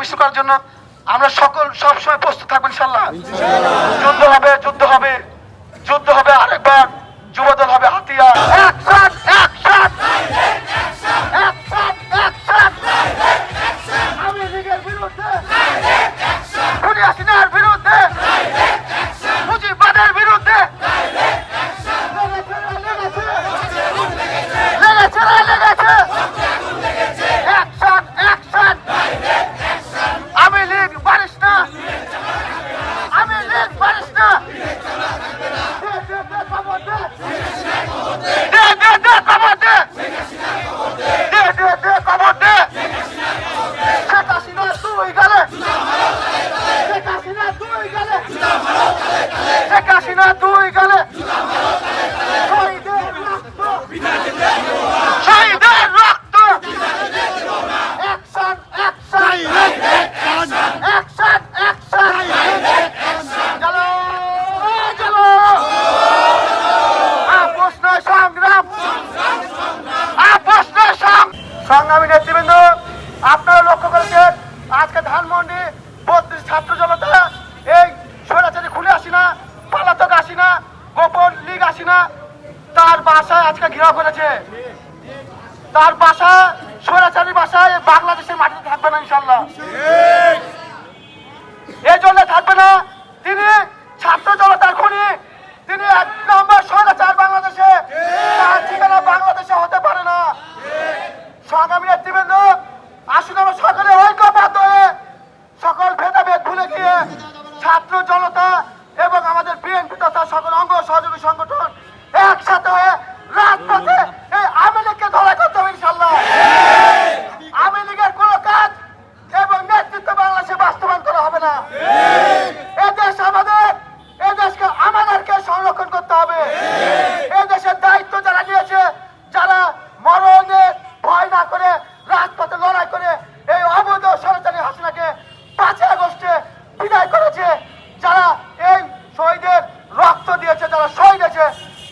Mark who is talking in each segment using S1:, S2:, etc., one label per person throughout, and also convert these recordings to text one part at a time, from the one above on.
S1: মিশ্র করার জন্য আমরা সকল সবসময় প্রস্তুত থাকব ইনশাল্লাহ যুদ্ধ হবে যুদ্ধ হবে যুদ্ধ হবে আরেকবার, যুবদল হবে হাতিয়ার। তুই গেলে শহীদের রক্ত। অ্যাকশন অ্যাকশন অ্যাকশন অ্যাকশন চলো চলো আপোষ নয়, সংগ্রাম। আপোষ নয় সংগ্রামী নেতৃবৃন্দ, আপনারা লক্ষ্য করেছেন, আজকে ধানমন্ডি বত্রিশ ছাত্র জনতা এই স্বৈরাচারী খুলে আসি না পালাতক আসি না গোপন লীগ আসি না তার বাসায় আজকে ঘেরাও করেছে। তার বাসা স্বৈরাচারী বাসায় বাংলাদেশের মাটিতে থাকবে না ইনশাল্লাহ এই জন্য থাকবে না। তিনি ছাত্র জনতার খুনি, তিনি এক নম্বর স্বৈরাচার বাংলাদেশে। তার ঠিকানা বাংলাদেশে হতে পারে না। সংগ্রামী নেতৃবৃন্দ, আসুন আমরা সকলে ঐক্যবদ্ধ হয়ে সকল ভেদাভেদ ভুলে গিয়ে ছাত্র জনতা সকল অঙ্গ সহযোগী সংগঠন একসাথে হয়ে রাজপথে এই আওয়ামী লীগকে ধরা করতে হবে ইনশাল্লাহ আওয়ামী লীগের কোনো কাজ এবং নেতৃত্ব বাংলাদেশে বাস্তবায়ন করা হবে না এদেশ আমাদের এদেশকে আমাদেরকে সংরক্ষণ করতে হবে এদেশের দায়িত্ব যারা নিয়েছে যারা মরণের ভয় না করে রাজপথে লড়াই করে এই অবৈধ সরকারি হাসিনাকে পাঁচই আগস্টে বিদায় করেছে যারা এই শহীদের রক্ত দিয়েছে যারা শহীদ হয়েছে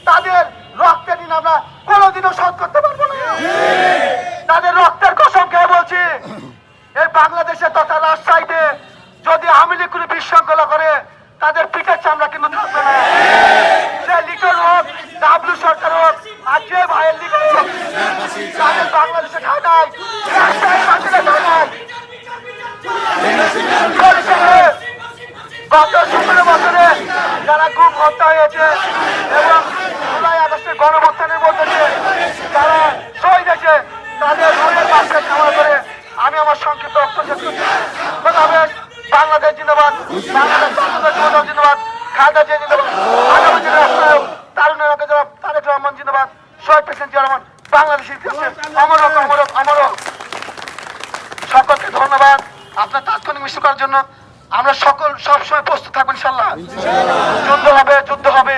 S1: তাদের রক্তের দিন আমরা কোনোদিনও শোধ করতে পারব না তাদের রক্তের কসম খেয়ে বলছি, এই বাংলাদেশে তথা রাজশাহীতে যদি আওয়ামী লীগ কোনো বিশৃঙ্খলা করে, তাদের পিঠের চামড়া কিন্তু থাকবে না। সে লিটল হোক, ডাবলু সরকার হোক, আর যে ভাইয়ের লিগ তাদের বাংলাদেশে ঠাই নাই রাজশাহীর মাটিতে ঠাই নাই গত সতেরো বছরে যারা গুম হত্যা হয়েছে এবং জুলাই আগস্টের গণমুত্থানের মধ্যে দিয়ে যারা শহীদ হয়েছে তাদের রুহের পাশে কামনা করে আমি আমার সংক্ষিপ্ত হাফেজ। বাংলাদেশ জিন্দাবাদ বাংলাদেশ জিন্দাবাদ খালেদা জিয়া জিন্দাবাদ আগামী জনাব তারেক রহমান জিন্দাবাদ শহীদ প্রেসিডেন্ট জিয়া বাংলাদেশের ইতিহাসে অমর হোক, অমর অমর সকলকে ধন্যবাদ। আপনার তাৎক্ষণিক মিশ্র করার জন্য আমরা সকল সবসময় প্রস্তুত থাকব ইনশাল্লাহ যুদ্ধ হবে যুদ্ধ হবে।